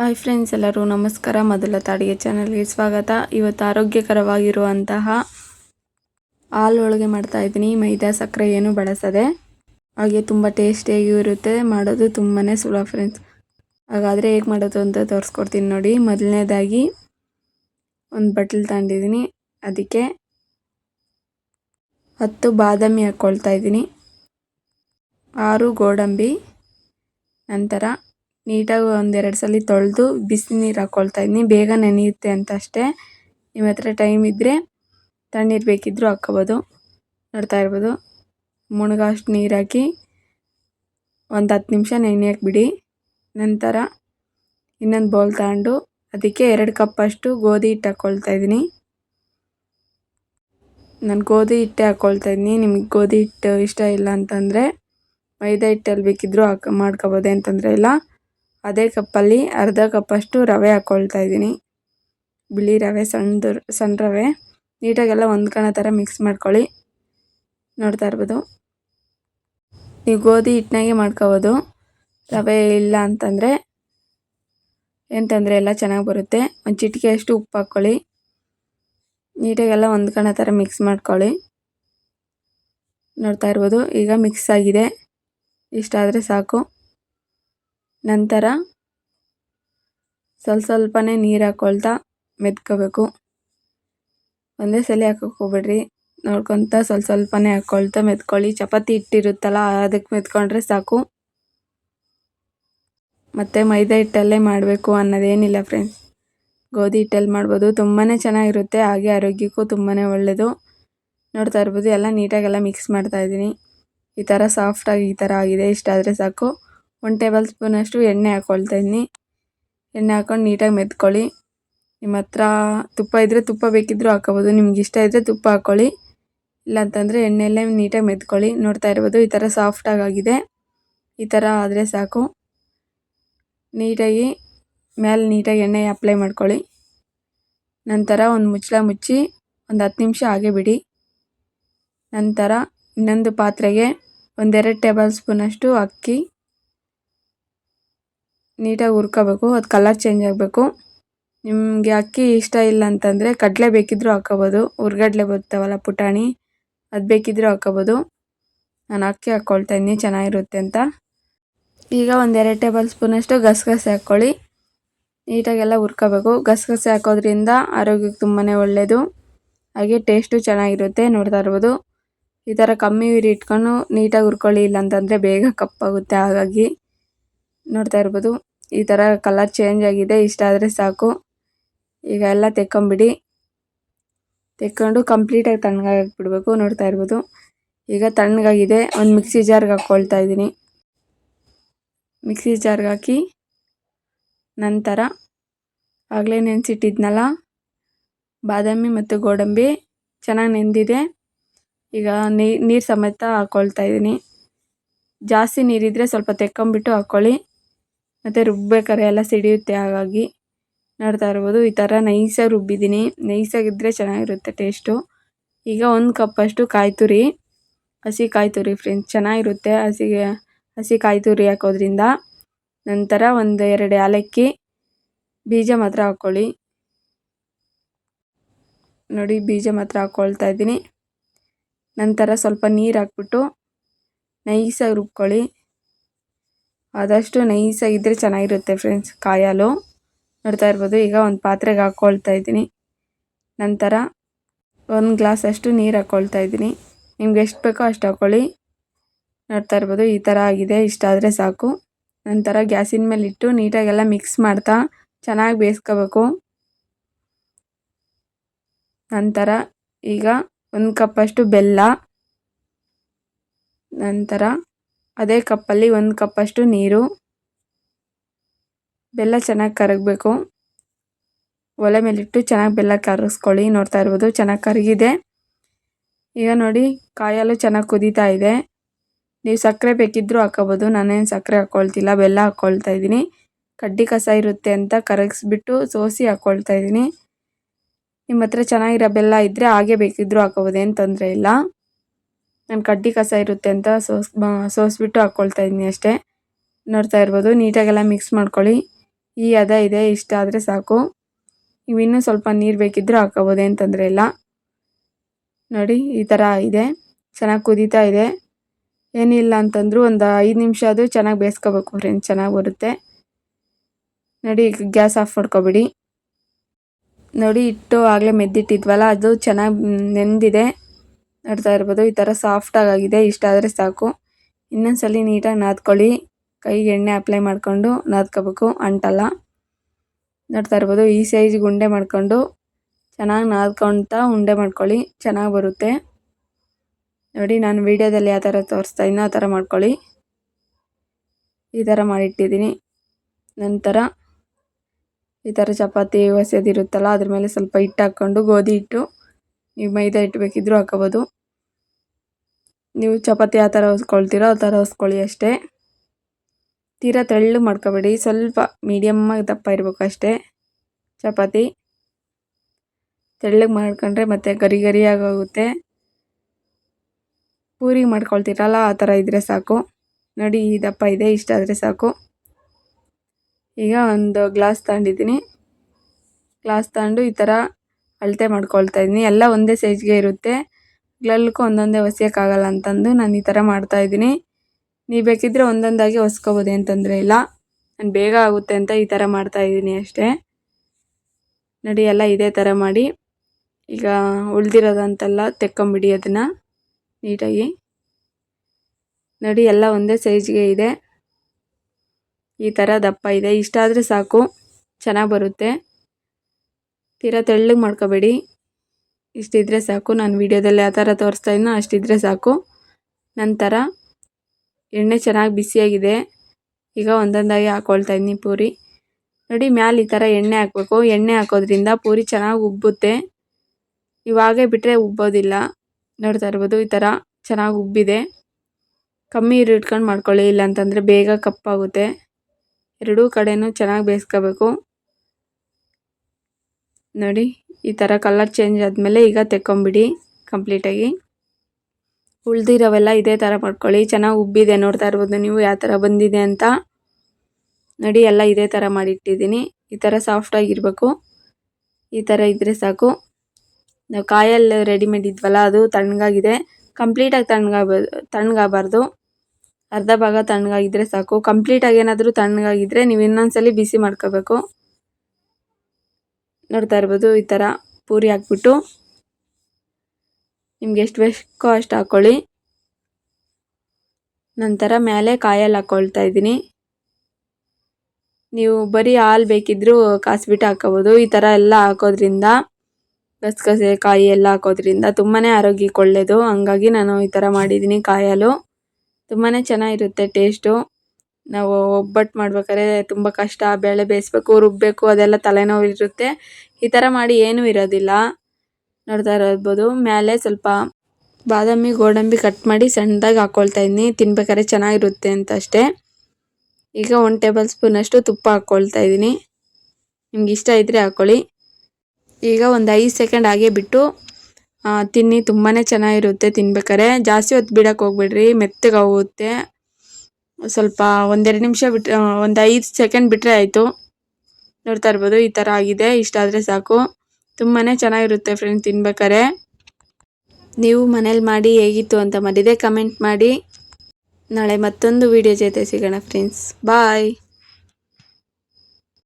Hi friends, ಎಲ್ಲರೂ ನಮಸ್ಕಾರ. ಮೊದಲ ತಾಡಿಗೆ ಚಾನಲ್ಗೆ ಸ್ವಾಗತ. ಇವತ್ತು ಆರೋಗ್ಯಕರವಾಗಿರುವಂತಹ ಹಾಲು ಹೋಳಿಗೆ ಮಾಡ್ತಾ ಇದ್ದೀನಿ. ಮೈದಾ ಸಕ್ಕರೆ ಏನು ಬಳಸದೆ. ಹಾಗೆ ತುಂಬ ಟೇಸ್ಟಿಯಾಗಿ ಇರುತ್ತೆ. ಮಾಡೋದು ತುಂಬಾ ಸುಲಭ ಫ್ರೆಂಡ್ಸ್. ಹಾಗಾದರೆ ಹೇಗೆ ಮಾಡೋದು ಅಂತ ತೋರಿಸ್ಕೊಡ್ತೀನಿ ನೋಡಿ. ಮೊದಲನೇದಾಗಿ ಒಂದು ಬಟ್ಲು ತಗೊಂಡಿದ್ದೀನಿ. ಅದಕ್ಕೆ ಹತ್ತು ಬಾದಾಮಿ ಹಾಕ್ಕೊಳ್ತಾ ಇದ್ದೀನಿ. ಆರು ಗೋಡಂಬಿ, ನಂತರ ನೀಟಾಗಿ ಒಂದೆರಡು ಸಲ ತೊಳೆದು ಬಿಸಿ ನೀರು ಹಾಕ್ಕೊಳ್ತಾ ಇದ್ದೀನಿ. ಬೇಗ ನೆನೆಯುತ್ತೆ ಅಂತ ಅಷ್ಟೇ. ನಿಮ್ಮ ಹತ್ರ ಟೈಮ್ ಇದ್ದರೆ ತಣ್ಣೀರು ಬೇಕಿದ್ದರೂ ಹಾಕ್ಕೋಬೋದು. ನೋಡ್ತಾ ಇರ್ಬೋದು. ಮುಳುಗೋಷ್ಟು ನೀರು ಹಾಕಿ ಒಂದು ಹತ್ತು ನಿಮಿಷ ನೆನೆಯಕ್ಕೆ ಬಿಡಿ ನಂತರ ಇನ್ನೊಂದು ಬೌಲ್ ತಗೊಂಡು ಅದಕ್ಕೆ ಎರಡು ಕಪ್ಪಷ್ಟು ಗೋಧಿ ಹಿಟ್ಟು ಹಾಕ್ಕೊಳ್ತಾ ಇದ್ದೀನಿ. ನಾನು ಗೋಧಿ ಹಿಟ್ಟೆ ಹಾಕ್ಕೊಳ್ತಾ ಇದ್ದೀನಿ. ನಿಮಗೆ ಗೋಧಿ ಹಿಟ್ಟು ಇಷ್ಟ ಇಲ್ಲ ಅಂತಂದರೆ ಮೈದಾ ಹಿಟ್ಟಲ್ಲಿ ಬೇಕಿದ್ದರೂ ಹಾಕ ಮಾಡ್ಕೊಬೋದು ಅಂತಂದರೆ ಇಲ್ಲ. ಅದೇ ಕಪ್ಪಲ್ಲಿ ಅರ್ಧ ಕಪ್ಪಷ್ಟು ರವೆ ಹಾಕ್ಕೊಳ್ತಾ ಇದ್ದೀನಿ. ಬಿಳಿ ರವೆ, ಸಣ್ಣದು, ಸಣ್ಣ ರವೆ. ನೀಟಾಗೆಲ್ಲ ಹೊಂದ್ಕೊಳ್ಳೋ ಥರ ಮಿಕ್ಸ್ ಮಾಡ್ಕೊಳ್ಳಿ. ನೋಡ್ತಾ ಇರ್ಬೋದು. ನೀವು ಗೋಧಿ ಹಿಟ್ಟಿನಾಗೆ ಮಾಡ್ಕೋಬೋದು. ರವೆ ಇಲ್ಲ ಅಂತಂದರೆ ಏನು ತೊಂದರೆ ಚೆನ್ನಾಗಿ ಬರುತ್ತೆ. ಒಂದು ಚಿಟಿಕೆ ಅಷ್ಟು ಉಪ್ಪು ಹಾಕ್ಕೊಳ್ಳಿ. ನೀಟಾಗೆಲ್ಲ ಹೊಂದ್ಕೊಳ್ಳೋ ಥರ ಮಿಕ್ಸ್ ಮಾಡ್ಕೊಳ್ಳಿ. ನೋಡ್ತಾ ಇರ್ಬೋದು. ಈಗ ಮಿಕ್ಸ್ ಆಗಿದೆ. ಇಷ್ಟಾದರೆ ಸಾಕು. ನಂತರ ಸ್ವಲ್ಪ ಸ್ವಲ್ಪನೇ ನೀರು ಹಾಕ್ಕೊಳ್ತಾ ಮೆದ್ಕೋಬೇಕು ಒಂದೇ ಸಲ ಹಾಕೋಕ್ಕೋಗ್ಬೇಡ್ರಿ ನೋಡ್ಕೊತ ಸ್ವಲ್ಪ ಸ್ವಲ್ಪನೇ ಹಾಕ್ಕೊಳ್ತಾ ಮೆತ್ಕೊಳ್ಳಿ. ಚಪಾತಿ ಹಿಟ್ಟಿರುತ್ತಲ್ಲ ಅದಕ್ಕೆ ಮೆತ್ಕೊಂಡ್ರೆ ಸಾಕು. ಮತ್ತು ಮೈದಾ ಹಿಟ್ಟಲ್ಲೇ ಮಾಡಬೇಕು ಅನ್ನೋದೇನಿಲ್ಲ ಫ್ರೆಂಡ್ಸ್ ಗೋಧಿ ಹಿಟ್ಟಲ್ಲಿ ಮಾಡ್ಬೋದು. ತುಂಬಾ ಚೆನ್ನಾಗಿರುತ್ತೆ. ಹಾಗೆ ಆರೋಗ್ಯಕ್ಕೂ ತುಂಬಾ ಒಳ್ಳೆಯದು ನೋಡ್ತಾ ಇರ್ಬೋದು. ಎಲ್ಲ ನೀಟಾಗೆಲ್ಲ ಮಿಕ್ಸ್ ಮಾಡ್ತಾಯಿದ್ದೀನಿ ಈ ಥರ ಸಾಫ್ಟಾಗಿ ಈ ಥರ ಆಗಿದೆ. ಇಷ್ಟಾದರೆ ಸಾಕು. ಒಂದು ಟೇಬಲ್ ಸ್ಪೂನಷ್ಟು ಎಣ್ಣೆ ಹಾಕ್ಕೊಳ್ತಾ ಎಣ್ಣೆ ಹಾಕ್ಕೊಂಡು ನೀಟಾಗಿ ಮೆತ್ಕೊಳ್ಳಿ. ನಿಮ್ಮ ಹತ್ರ ತುಪ್ಪ ಇದ್ದರೆ ತುಪ್ಪ ಬೇಕಿದ್ದರೂ ಹಾಕ್ಕೊಬೋದು. ನಿಮ್ಗೆ ಇಷ್ಟ ಇದ್ದರೆ ತುಪ್ಪ ಹಾಕ್ಕೊಳ್ಳಿ. ಇಲ್ಲ ಅಂತಂದರೆ ಎಣ್ಣೆಯಲ್ಲೇ ನೀಟಾಗಿ ಮೆತ್ಕೊಳ್ಳಿ. ನೋಡ್ತಾ ಇರ್ಬೋದು ಈ ಥರ ಸಾಫ್ಟಾಗಿ ಆಗಿದೆ. ಈ ಥರ ಆದರೆ ಸಾಕು. ನೀಟಾಗಿ ಮೇಲೆ ನೀಟಾಗಿ ಎಣ್ಣೆ ಅಪ್ಲೈ ಮಾಡ್ಕೊಳ್ಳಿ. ನಂತರ ಒಂದು ಮುಚ್ಚಳ ಮುಚ್ಚಿ ಒಂದು ಹತ್ತು ನಿಮಿಷ ಹಾಗೆ ಬಿಡಿ. ನಂತರ ಇನ್ನೊಂದು ಪಾತ್ರೆಗೆ ಒಂದೆರಡು ಟೇಬಲ್ ಸ್ಪೂನಷ್ಟು ಅಕ್ಕಿ. ನೀಟಾಗಿ ಹುರ್ಕೋಬೇಕು, ಅದು ಕಲರ್ ಚೇಂಜ್ ಆಗಬೇಕು. ನಿಮಗೆ ಅಕ್ಕಿ ಇಷ್ಟ ಇಲ್ಲ ಅಂತಂದರೆ ಕಡಲೆ ಬೇಕಿದ್ದರೂ ಹಾಕ್ಕೋಬೋದು. ಹುರ್ಗಡ್ಲೆ ಬರ್ತಾವಲ್ಲ ಪುಟಾಣಿ, ಅದು ಬೇಕಿದ್ದರೂ ಹಾಕ್ಕೋಬೋದು. ನಾನು ಅಕ್ಕಿ ಹಾಕ್ಕೊಳ್ತಾ ಇದ್ದೀನಿ, ಚೆನ್ನಾಗಿರುತ್ತೆ ಅಂತ. ಈಗ ಒಂದೆರಡು ಟೇಬಲ್ ಸ್ಪೂನಷ್ಟು ಗಸಗಸೆ ಹಾಕ್ಕೊಳ್ಳಿ. ನೀಟಾಗೆಲ್ಲ ಹುರ್ಕೋಬೇಕು. ಗಸಗಸೆ ಹಾಕೋದ್ರಿಂದ ಆರೋಗ್ಯಕ್ಕೆ ತುಂಬಾ ಒಳ್ಳೆಯದು ಹಾಗೆ ಟೇಸ್ಟು ಚೆನ್ನಾಗಿರುತ್ತೆ, ನೋಡ್ತಾ ಇರ್ಬೋದು. ಈ ಥರ ಕಮ್ಮಿ ಉರಿ ಇಟ್ಕೊಂಡು ನೀಟಾಗಿ ಹುರ್ಕೊಳ್ಳಿ ಇಲ್ಲಾಂತಂದರೆ ಬೇಗ ಕಪ್ಪಾಗುತ್ತೆ ಹಾಗಾಗಿ. ನೋಡ್ತಾ ಇರ್ಬೋದು. ಈ ಥರ ಕಲರ್ ಚೇಂಜ್ ಆಗಿದೆ, ಇಷ್ಟ ಆದರೆ ಸಾಕು. ಈಗ ಎಲ್ಲ ತೆಕ್ಕೊಂಬಿಡಿ. ತೆಕ್ಕೊಂಡು ಕಂಪ್ಲೀಟಾಗಿ ತಣ್ಣಗಾಗಿ ಬಿಡಬೇಕು ನೋಡ್ತಾ ಇರ್ಬೋದು. ಈಗ ತಣ್ಣಗಾಗಿದೆ, ಒಂದು ಮಿಕ್ಸಿ ಜಾರ್ಗೆ ಹಾಕ್ಕೊಳ್ತಾ ಇದ್ದೀನಿ. ಮಿಕ್ಸಿ ಜಾರ್ಗೆ ಹಾಕಿ ನಂತರ ಆಗಲೇ ನೆನೆಸಿಟ್ಟಿದ್ನಲ್ಲ, ಬಾದಾಮಿ ಮತ್ತು ಗೋಡಂಬಿ ಚೆನ್ನಾಗಿ ನೆಂದಿದೆ. ಈಗ ನೀರು ಸಮೇತ ಹಾಕ್ಕೊಳ್ತಾ ಇದ್ದೀನಿ. ಜಾಸ್ತಿ ನೀರಿದ್ದರೆ ಸ್ವಲ್ಪ ತೆಕ್ಕೊಂಬಿಟ್ಟು ಹಾಕ್ಕೊಳ್ಳಿ ಮತ್ತು ರುಬ್ಬೇಕಾದ್ರೆ ಎಲ್ಲ ಸಿಡಿಯುತ್ತೆ, ಹಾಗಾಗಿ ನೋಡ್ತಾ ಇರ್ಬೋದು. ಈ ಥರ ನೈಸಾಗಿ ರುಬ್ಬಿದ್ದೀನಿ. ನೈಸಾಗಿದ್ದರೆ ಚೆನ್ನಾಗಿರುತ್ತೆ ಟೇಸ್ಟು. ಈಗ ಒಂದು ಕಪ್ಪಷ್ಟು ಕಾಯಿ ತುರಿ, ಹಸಿ ಕಾಯಿ ತುರಿ ಫ್ರೆಂಡ್ಸ್ ಚೆನ್ನಾಗಿರುತ್ತೆ ಹಸಿಗೆ, ಹಸಿ ಕಾಯಿ ತುರಿ ಹಾಕೋದ್ರಿಂದ. ನಂತರ ಒಂದು ಎರಡು ಏಲಕ್ಕಿ, ಬೀಜ ಮಾತ್ರ ಹಾಕ್ಕೊಳ್ಳಿ ನೋಡಿ, ಬೀಜ ಮಾತ್ರ ಹಾಕ್ಕೊಳ್ತಾ ಇದ್ದೀನಿ. ನಂತರ ಸ್ವಲ್ಪ ನೀರು ಹಾಕ್ಬಿಟ್ಟು ನೈಸಾಗಿ ರುಬ್ಕೊಳ್ಳಿ. ಆದಷ್ಟು ನೈಸಾಗಿದ್ದರೆ ಚೆನ್ನಾಗಿರುತ್ತೆ ಫ್ರೆಂಡ್ಸ್ ಕಾಯಿ ಹಾಲು ನೋಡ್ತಾ ಇರ್ಬೋದು, ಈಗ ಒಂದು ಪಾತ್ರೆಗೆ ಹಾಕ್ಕೊಳ್ತಾ ಇದ್ದೀನಿ. ನಂತರ ಒಂದು ಗ್ಲಾಸಷ್ಟು ನೀರು ಹಾಕ್ಕೊಳ್ತಾ ಇದ್ದೀನಿ. ನಿಮ್ಗೆ ಎಷ್ಟು ಬೇಕೋ ಅಷ್ಟು ಹಾಕ್ಕೊಳ್ಳಿ ನೋಡ್ತಾ ಇರ್ಬೋದು, ಈ ಥರ ಆಗಿದೆ, ಇಷ್ಟ ಆದರೆ ಸಾಕು. ನಂತರ ಗ್ಯಾಸಿನ ಮೇಲೆ ಇಟ್ಟು ನೀಟಾಗೆಲ್ಲ ಮಿಕ್ಸ್ ಮಾಡ್ತಾ ಚೆನ್ನಾಗಿ ಬೇಯಿಸ್ಕೋಬೇಕು. ನಂತರ ಈಗ ಒಂದು ಕಪ್ಪಷ್ಟು ಬೆಲ್ಲ. ನಂತರ ಅದೇ ಕಪ್ಪಲ್ಲಿ ಒಂದು ಕಪ್ಪಷ್ಟು ನೀರು. ಬೆಲ್ಲ ಚೆನ್ನಾಗಿ ಕರಗಬೇಕು. ಒಲೆ ಮೇಲಿಟ್ಟು ಚೆನ್ನಾಗಿ ಬೆಲ್ಲ ಕರಗಿಸ್ಕೊಳ್ಳಿ ನೋಡ್ತಾ ಇರ್ಬೋದು ಚೆನ್ನಾಗಿ ಕರಗಿದೆ. ಈಗ ನೋಡಿ, ಕಾಯಲು ಚೆನ್ನಾಗಿ ಕುದೀತಾ ಇದೆ. ನೀವು ಸಕ್ಕರೆ ಬೇಕಿದ್ದರೂ ಹಾಕೋಬೋದು ನಾನೇನು ಸಕ್ಕರೆ ಹಾಕ್ಕೊಳ್ತಿಲ್ಲ ಬೆಲ್ಲ ಹಾಕ್ಕೊಳ್ತಾ ಇದ್ದೀನಿ. ಕಡ್ಡಿ ಕಸ ಇರುತ್ತೆ ಅಂತ ಕರಗಿಸ್ಬಿಟ್ಟು ಸೋಸಿ ಹಾಕ್ಕೊಳ್ತಾ ಇದ್ದೀನಿ. ನಿಮ್ಮ ಹತ್ರ ಚೆನ್ನಾಗಿರೋ ಬೆಲ್ಲ ಇದ್ದರೆ ಹಾಗೆ ಬೇಕಿದ್ದರೂ ಹಾಕೋಬೋದು ಏನು ತೊಂದರೆ ಇಲ್ಲ. ನಾನು ಕಡ್ಡಿ ಕಸ ಇರುತ್ತೆ ಅಂತ ಸೋಸ್ ಸೋಸಿಬಿಟ್ಟು ಹಾಕ್ಕೊಳ್ತಾ ಇದ್ದೀನಿ ಅಷ್ಟೇ. ನೋಡ್ತಾ ಇರ್ಬೋದು, ನೀಟಾಗೆಲ್ಲ ಮಿಕ್ಸ್ ಮಾಡ್ಕೊಳ್ಳಿ. ಈ ಹದ ಇದೆ, ಇಷ್ಟ ಆದರೆ ಸಾಕು. ನೀವು ಇನ್ನೂ ಸ್ವಲ್ಪ ನೀರು ಬೇಕಿದ್ದರೂ ಹಾಕೋಬೋದು, ಏನು ತೊಂದರೆ ಇಲ್ಲ. ನೋಡಿ, ಈ ಥರ ಇದೆ. ಚೆನ್ನಾಗಿ ಕುದೀತಾ ಇದೆ. ಏನಿಲ್ಲ ಅಂತಂದರೂ ಒಂದು ಐದು ನಿಮಿಷ ಅದು ಚೆನ್ನಾಗಿ ಬೇಯಿಸ್ಕೋಬೇಕು ಫ್ರೆಂಡ್ಸ್ ಚೆನ್ನಾಗಿ ಬರುತ್ತೆ. ನೋಡಿ, ಗ್ಯಾಸ್ ಆಫ್ ಮಾಡ್ಕೊಬಿಡಿ. ನೋಡಿ ಇಟ್ಟು ಆಗಲೇ ಮೆದ್ದಿಟ್ಟಿದ್ವಲ್ಲ, ಅದು ಚೆನ್ನಾಗಿ ನೆಂದಿದೆ. ನೋಡ್ತಾ ಇರ್ಬೋದು. ಈ ಥರ ಸಾಫ್ಟಾಗಿ ಆಗಿದೆ ಇಷ್ಟ ಆದರೆ ಸಾಕು. ಇನ್ನೊಂದ್ಸಲಿ ನೀಟಾಗಿ ನಾದ್ಕೊಳ್ಳಿ. ಕೈಗೆ ಎಣ್ಣೆ ಅಪ್ಲೈ ಮಾಡಿಕೊಂಡು ನಾದ್ಕೋಬೇಕು. ಅಂಟಲ್ಲ. ನೋಡ್ತಾ ಇರ್ಬೋದು. ಈ ಸೈಜ್ಗೆ ಉಂಡೆ ಮಾಡಿಕೊಂಡು ಚೆನ್ನಾಗಿ ನಾದ್ಕೊಳ್ತಾ ಉಂಡೆ ಮಾಡ್ಕೊಳ್ಳಿ. ಚೆನ್ನಾಗಿ ಬರುತ್ತೆ. ನೋಡಿ, ನಾನು ವೀಡಿಯೋದಲ್ಲಿ ಯಾವ ಥರ ತೋರಿಸ್ತಾ ಇನ್ನೋ ಆ ಥರ ಮಾಡ್ಕೊಳ್ಳಿ. ಈ ಥರ ಮಾಡಿಟ್ಟಿದ್ದೀನಿ. ನಂತರ ಈ ಥರ ಚಪಾತಿ ಹೊಸದಿರುತ್ತಲ್ಲ ಅದ್ರ ಮೇಲೆ ಸ್ವಲ್ಪ ಹಿಟ್ಟು ಹಾಕ್ಕೊಂಡು ಗೋಧಿ ಹಿಟ್ಟು ನೀವು ಮೈದಾ ಹಿಟ್ಟು ಬೇಕಿದ್ದರೂ ಹಾಕೋಬೋದು. ನೀವು ಚಪಾತಿ ಆ ಥರ ಹೊಸ್ಕೊಳ್ತೀರೋ ಆ ಥರ ಹೊಸ್ಕೊಳ್ಳಿ ಅಷ್ಟೇ. ತೀರಾ ತೆಳ್ಳು ಮಾಡ್ಕೋಬೇಡಿ. ಸ್ವಲ್ಪ ಮೀಡಿಯಮ್ಮಾಗಿ ದಪ್ಪ ಇರಬೇಕು ಅಷ್ಟೇ ಚಪಾತಿ. ತೆಳ್ಳಗೆ ಮಾಡ್ಕೊಂಡ್ರೆ ಮತ್ತೆ ಗರಿ ಗರಿಯಾಗಿ ಹೋಗುತ್ತೆ ಪೂರಿ ಮಾಡ್ಕೊಳ್ತೀರಲ್ಲ ಆ ಥರ ಇದ್ದರೆ ಸಾಕು. ನೋಡಿ ಈ ದಪ್ಪ ಇದೆ, ಇಷ್ಟ ಆದರೆ ಸಾಕು. ಈಗ ಒಂದು ಗ್ಲಾಸ್ ತಗೊಂಡಿದ್ದೀನಿ. ಗ್ಲಾಸ್ ತಗೊಂಡು ಈ ಥರ ಅಳತೆ ಮಾಡ್ಕೊಳ್ತಾ ಇದ್ದೀನಿ. ಎಲ್ಲ ಒಂದೇ ಸೈಜ್ಗೆ ಇರುತ್ತೆ. ಗ್ಲಲ್ಕು ಒಂದೊಂದೇ ಹೊಸಿಯೋಕ್ಕಾಗಲ್ಲ ಅಂತಂದು ನಾನು ಈ ಥರ ಮಾಡ್ತಾಯಿದ್ದೀನಿ ನೀವು ಬೇಕಿದ್ದರೆ ಒಂದೊಂದಾಗಿ ಹೊಸ್ಕೋಬೋದು ಏನು ತೊಂದರೆ ಇಲ್ಲ. ನಾನು ಬೇಗ ಆಗುತ್ತೆ ಅಂತ ಈ ಥರ ಮಾಡ್ತಾಯಿದ್ದೀನಿ ಅಷ್ಟೇ. ನೋಡಿ, ಎಲ್ಲ ಇದೇ ಥರ ಮಾಡಿ. ಈಗ ಉಳ್ದಿರೋದಂತೆಲ್ಲ ತೆಕ್ಕೊಂಬಿಡಿ ಅದನ್ನು ನೀಟಾಗಿ. ನೋಡಿ, ಎಲ್ಲ ಒಂದೇ ಸೈಜ್ಗೆ ಇದೆ. ಈ ಥರ ದಪ್ಪ ಇದೆ. ಇಷ್ಟಾದರೆ ಸಾಕು. ಚೆನ್ನಾಗಿ ಬರುತ್ತೆ. ತೀರಾ ತೆಳ್ಳಗೆ ಮಾಡ್ಕೋಬೇಡಿ. ಇಷ್ಟಿದ್ರೆ ಸಾಕು. ನಾನು ವೀಡಿಯೋದಲ್ಲಿ ಯಾವ ಥರ ತೋರಿಸ್ತಾ ಇದ್ನೋ, ಅಷ್ಟಿದ್ರೆ ಸಾಕು. ನಂತರ ಎಣ್ಣೆ ಚೆನ್ನಾಗಿ ಬಿಸಿಯಾಗಿದೆ. ಈಗ ಒಂದೊಂದಾಗಿ ಹಾಕ್ಕೊಳ್ತಾ ಇದ್ದೀನಿ ಪೂರಿ. ನೋಡಿ, ಮ್ಯಾಲೆ ಈ ಥರ ಎಣ್ಣೆ ಹಾಕಬೇಕು. ಎಣ್ಣೆ ಹಾಕೋದ್ರಿಂದ ಪೂರಿ ಚೆನ್ನಾಗಿ ಉಬ್ಬುತ್ತೆ. ಇವಾಗೇ ಬಿಟ್ಟರೆ ಉಬ್ಬೋದಿಲ್ಲ. ನೋಡ್ತಾ ಇರ್ಬೋದು, ಈ ಥರ ಚೆನ್ನಾಗಿ ಉಬ್ಬಿದೆ. ಕಮ್ಮಿ ಇರು ಇಟ್ಕೊಂಡು ಮಾಡ್ಕೊಳ್ಳಿ. ಇಲ್ಲ ಅಂತಂದರೆ ಬೇಗ ಕಪ್ಪಾಗುತ್ತೆ. ಎರಡೂ ಕಡೆಯೂ ಚೆನ್ನಾಗಿ ಬೇಯಿಸ್ಕೋಬೇಕು. ನೋಡಿ, ಈ ಥರ ಕಲರ್ ಚೇಂಜ್ ಆದಮೇಲೆ ಈಗ ತೆಕ್ಕೊಂಬಿಡಿ ಕಂಪ್ಲೀಟಾಗಿ ಉಳ್ದಿರೋವೆಲ್ಲ ಇದೇ ಥರ ಮಾಡ್ಕೊಳ್ಳಿ. ಚೆನ್ನಾಗಿ ಉಬ್ಬಿದೆ ನೋಡ್ತಾ ಇರ್ಬೋದು ನೀವು ಯಾವ ಥರ ಬಂದಿದೆ ಅಂತ. ನೋಡಿ, ಎಲ್ಲ ಇದೇ ಥರ ಮಾಡಿಟ್ಟಿದ್ದೀನಿ. ಈ ಥರ ಸಾಫ್ಟಾಗಿರಬೇಕು ಈ ಥರ ಇದ್ದರೆ ಸಾಕು. ನಾವು ಕಾಯಲ್ಲಿ ರೆಡಿಮೇಡ್ ಇದ್ವಲ್ಲ ಅದು ತಣ್ಣಗಾಗಿದೆ. ಕಂಪ್ಲೀಟಾಗಿ ತಣ್ಣಗಾಗ ತಣ್ಣಗಾಗಬಾರ್ದು. ಅರ್ಧ ಭಾಗ ತಣ್ಣಗಾಗಿದ್ದರೆ ಸಾಕು. ಕಂಪ್ಲೀಟಾಗಿ ಏನಾದರೂ ತಣ್ಣಗಾಗಿದ್ದರೆ ನೀವು ಇನ್ನೊಂದ್ಸಲಿ ಬಿಸಿ ಮಾಡ್ಕೋಬೇಕು. ನೋಡ್ತಾ ಇರ್ಬೋದು, ಈ ಥರ ಪೂರಿ ಹಾಕ್ಬಿಟ್ಟು ನಿಮ್ಗೆ ಎಷ್ಟು ಬೇಕೋ ಅಷ್ಟು ಹಾಕ್ಕೊಳ್ಳಿ ನಂತರ ಮೇಲೆ ಕಾಯಲ್ಲಿ ಹಾಕ್ಕೊಳ್ತಾ ಇದ್ದೀನಿ. ನೀವು ಬರೀ ಹಾಲು ಬೇಕಿದ್ದರೂ ಕಾಸ್ಬಿಟ್ಟು ಹಾಕೋಬೋದು ಈ ಥರ ಎಲ್ಲ ಹಾಕೋದ್ರಿಂದ, ಗಸಗಸೆ, ಕಾಯಿ ಎಲ್ಲ ಹಾಕೋದ್ರಿಂದ ತುಂಬಾ ಆರೋಗ್ಯಕ್ಕೆ ಒಳ್ಳೆಯದು ಹಂಗಾಗಿ ನಾನು ಈ ಥರ ಮಾಡಿದ್ದೀನಿ ಕಾಯಲು. ತುಂಬಾ ಚೆನ್ನಾಗಿರುತ್ತೆ ಟೇಸ್ಟು. ನಾವು ಒಬ್ಬಟ್ಟು ಮಾಡ್ಬೇಕಾದ್ರೆ ತುಂಬ ಕಷ್ಟ, ಬೇಳೆ ಬೇಯಿಸ್ಬೇಕು ರುಬ್ಬಬೇಕು ಅದೆಲ್ಲ ತಲೆನೋವು ಇರುತ್ತೆ. ಈ ಥರ ಮಾಡಿ ಏನೂ ಇರೋದಿಲ್ಲ. ನೋಡ್ತಾ ಇರ್ಬೋದು. ಮೇಲೆ ಸ್ವಲ್ಪ ಬಾದಾಮಿ, ಗೋಡಂಬಿ ಕಟ್ ಮಾಡಿ ಸಣ್ಣದಾಗಿ ಹಾಕ್ಕೊಳ್ತಾ ಇದ್ದೀನಿ. ತಿನ್ಬೇಕಾದ್ರೆ ಚೆನ್ನಾಗಿರುತ್ತೆ ಅಂತ ಅಷ್ಟೇ. ಈಗ ಒಂದು ಟೇಬಲ್ ಸ್ಪೂನಷ್ಟು ತುಪ್ಪ ಹಾಕ್ಕೊಳ್ತಾ ಇದ್ದೀನಿ. ನಿಮ್ಗೆ ಇಷ್ಟ ಇದ್ದರೆ ಹಾಕ್ಕೊಳ್ಳಿ ಈಗ ಒಂದು ಐದು ಸೆಕೆಂಡ್ ಹಾಗೆ ಬಿಟ್ಟು ತಿನ್ನಿ. ತುಂಬಾ ಚೆನ್ನಾಗಿರುತ್ತೆ ತಿನ್ಬೇಕಾರೆ ಜಾಸ್ತಿ ಹೊತ್ತು ಬಿಡೋಕೆ ಹೋಗ್ಬೇಡ್ರಿ. ಮೆತ್ತಗೆ ಆಗುತ್ತೆ ಸ್ವಲ್ಪ ಒಂದೆರಡು ನಿಮಿಷ ಬಿಟ್ಟು ಒಂದು ಐದು ಸೆಕೆಂಡ್ ಬಿಟ್ಟರೆ ಆಯಿತು. ನೋಡ್ತಾ ಇರ್ಬೋದು, ಈ ಥರ ಆಗಿದೆ. ಇಷ್ಟ ಆದರೆ ಸಾಕು. ತುಂಬಾ ಚೆನ್ನಾಗಿರುತ್ತೆ ಫ್ರೆಂಡ್ಸ್ ತಿನ್ಬೇಕಾರೆ ನೀವು ಮನೇಲಿ ಮಾಡಿ ಹೇಗಿತ್ತು ಅಂತ ಮಾಡಿದೆ ಕಮೆಂಟ್ ಮಾಡಿ. ನಾಳೆ ಮತ್ತೊಂದು ವಿಡಿಯೋ ಜೊತೆ ಸಿಗೋಣ ಫ್ರೆಂಡ್ಸ್ ಬಾಯ್